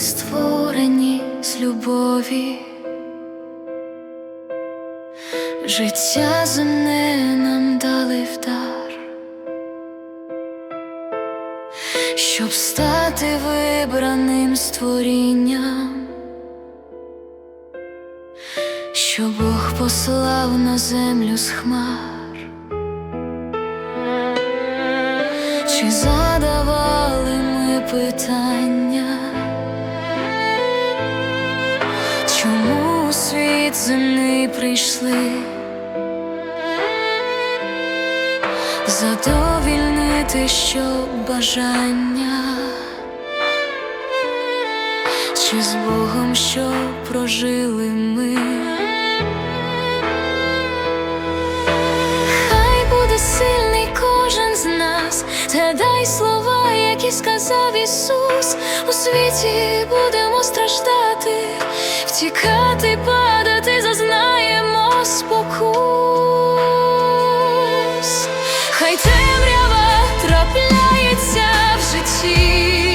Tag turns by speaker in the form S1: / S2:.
S1: створені з любові, життя земне нам дали в дар, щоб стати вибраним створінням, що Бог послав на землю з хмар. Чи задавали ми питання, світ земний прийшли? Задовільнити, що бажання, чи з Богом, що прожили ми? Хай буде сильний кожен з нас, згадай слова, які сказав Ісус. У світі будемо страждати, втікати. хай темрява трапляється в житті.